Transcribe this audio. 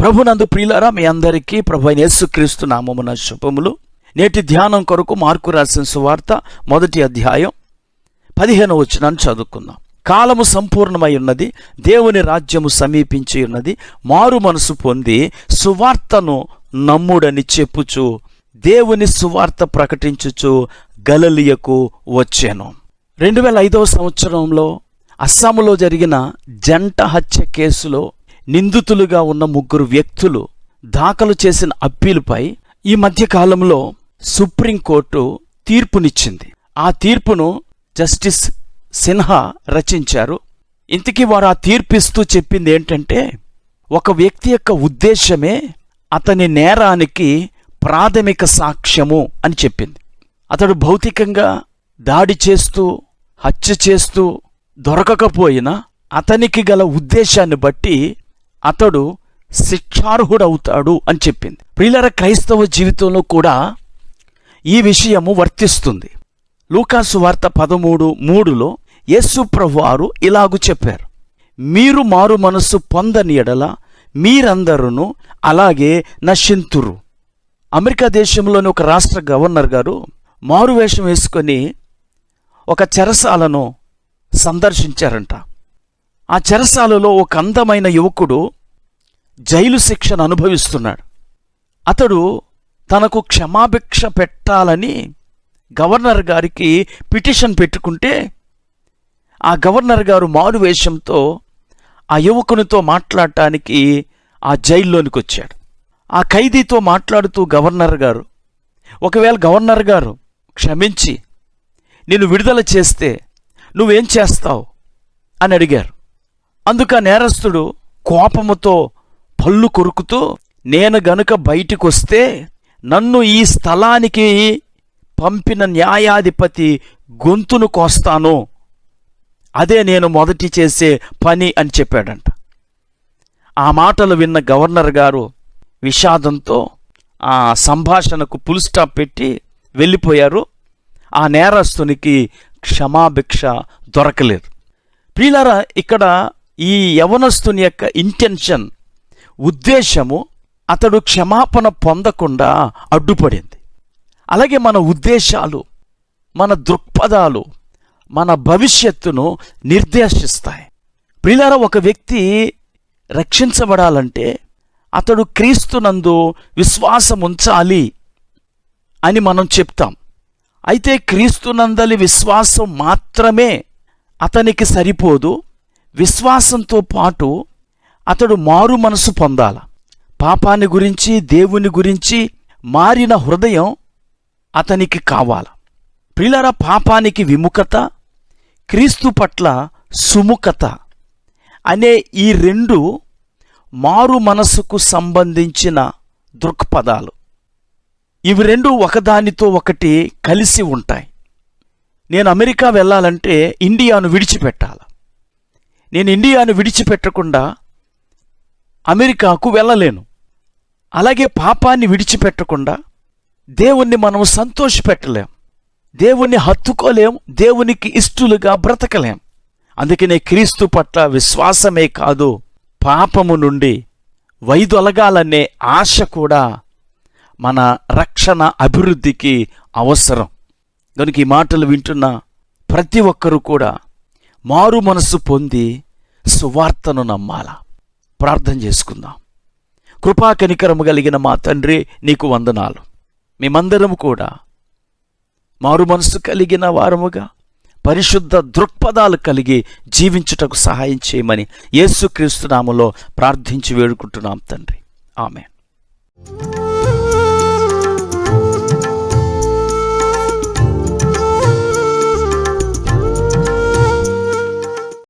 ప్రభునందు ప్రియులారా మీ అందరికీ ప్రభు అయిన యేసుక్రీస్తు నామమున శుభములు. నేటి ధ్యానం కొరకు మార్కు రాసిన సువార్త మొదటి అధ్యాయం పదిహేను వచనాన్ని చదువుకుందాం. కాలము సంపూర్ణమై ఉన్నది దేవుని రాజ్యము సమీపించి ఉన్నది మారు మనసు పొంది సువార్తను నమ్ముడని చెప్పుచు దేవుని సువార్త ప్రకటించుచు గలలియకు వచ్చాను. రెండు వేల ఐదవ సంవత్సరంలో అస్సాములో జరిగిన జంట హత్య కేసులో నిందితులుగా ఉన్న ముగ్గురు వ్యక్తులు దాఖలు చేసిన అప్పీలుపై ఈ మధ్య కాలంలో సుప్రీంకోర్టు తీర్పునిచ్చింది. ఆ తీర్పును జస్టిస్ సిన్హా రచించారు. ఇంతకీ వారు ఆ తీర్పిస్తూ చెప్పింది ఏంటంటే ఒక వ్యక్తి యొక్క ఉద్దేశమే అతని నేరానికి ప్రాథమిక సాక్ష్యము అని చెప్పింది. అతడు భౌతికంగా దాడి చేస్తూ హత్య చేస్తూ దొరకకపోయినా అతనికి గల ఉద్దేశాన్ని బట్టి అతడు శిక్షార్హుడవుతాడు అని చెప్పింది. ప్రియులర క్రైస్తవ జీవితంలో కూడా ఈ విషయము వర్తిస్తుంది. లూకాసు వార్త పదమూడు మూడులో యేసు ప్రభువారు ఇలాగు చెప్పారు. మీరు మారు మనస్సు పొందని ఎడల మీరందరూ అలాగే నశింతురు. అమెరికా దేశంలోని ఒక రాష్ట్ర గవర్నర్ గారు మారువేషం వేసుకొని ఒక చెరసాలను సందర్శించారంట. ఆ చెరసాలలో ఒక అందమైన యువకుడు జైలు శిక్షను అనుభవిస్తున్నాడు. అతడు తనకు క్షమాభిక్ష పెట్టాలని గవర్నర్ గారికి పిటిషన్ పెట్టుకుంటే ఆ గవర్నర్ గారు మారువేషంతో ఆ యువకునితో మాట్లాడటానికి ఆ జైల్లోనికి వచ్చాడు. ఆ ఖైదీతో మాట్లాడుతూ గవర్నర్ గారు ఒకవేళ గవర్నర్ గారు క్షమించి నిన్ను విడుదల చేస్తే నువ్వేం చేస్తావు? అని అడిగారు. అందుకు ఆ నేరస్తుడు కోపముతో పళ్ళు కొరుకుతూ నేను గనుక బయటికొస్తే నన్ను ఈ స్థలానికి పంపిన న్యాయాధిపతి గొంతును కోస్తాను. అదే నేను మొదటి చేసే పని అని చెప్పాడంట. ఆ మాటలు విన్న గవర్నర్ గారు విషాదంతో ఆ సంభాషణకు ఫుల్ స్టాప్ పెట్టి వెళ్ళిపోయారు. ఆ నేరస్తునికి క్షమాభిక్ష దొరకలేదు. ప్రియులారా ఇక్కడ ఈ యవనస్తుని యొక్క ఇంటెన్షన్ ఉద్దేశము అతడు క్షమాపణ పొందకుండా అడ్డుపడింది. అలాగే మన ఉద్దేశాలు మన దృక్పథాలు మన భవిష్యత్తును నిర్దేశిస్తాయి. ప్రిలార ఒక వ్యక్తి రక్షించబడాలంటే అతడు క్రీస్తునందు విశ్వాసం ఉంచాలి అని మనం చెప్తాం. అయితే క్రీస్తునందలి విశ్వాసం మాత్రమే అతనికి సరిపోదు విశ్వాసంతో పాటు అతడు మారు మనసు పొందాల. పాపాన్ని గురించి దేవుని గురించి మారిన హృదయం అతనికి కావాల. ప్రిలర పాపానికి విముఖత క్రీస్తు పట్ల సుముఖత అనే ఈ రెండు మారు మనసుకు సంబంధించిన దృక్పథాలు. ఇవి రెండు ఒకదానితో ఒకటి కలిసి ఉంటాయి. నేను అమెరికా వెళ్ళాలంటే ఇండియాను విడిచిపెట్టాలి. నేను ఇండియాను విడిచిపెట్టకుండా అమెరికాకు వెళ్ళలేను. అలాగే పాపాన్ని విడిచిపెట్టకుండా దేవుణ్ణి మనం సంతోషపెట్టలేం. దేవుణ్ణి హత్తుకోలేం. దేవునికి ఇష్టలుగా బ్రతకలేం. అందుకనే క్రీస్తు పట్ల విశ్వాసమే కాదు పాపము నుండి వైదొలగాలనే ఆశ కూడా మన రక్షణ అభివృద్ధికి అవసరం. కనుక ఈ మాటలు వింటున్న ప్రతి ఒక్కరూ కూడా మారు మనసు పొంది సువార్తను నమ్మాల? ప్రార్థన చేసుకుందాం. కృపా కనికరము కలిగిన మా తండ్రి నీకు వందనాలు. మేమందరం కూడా మారు మనసు కలిగిన వారముగా పరిశుద్ధ దృక్పథాలు కలిగి జీవించుటకు సహాయం చేయమని యేసుక్రీస్తునామలో ప్రార్థించి వేడుకుంటున్నాం తండ్రి. ఆమె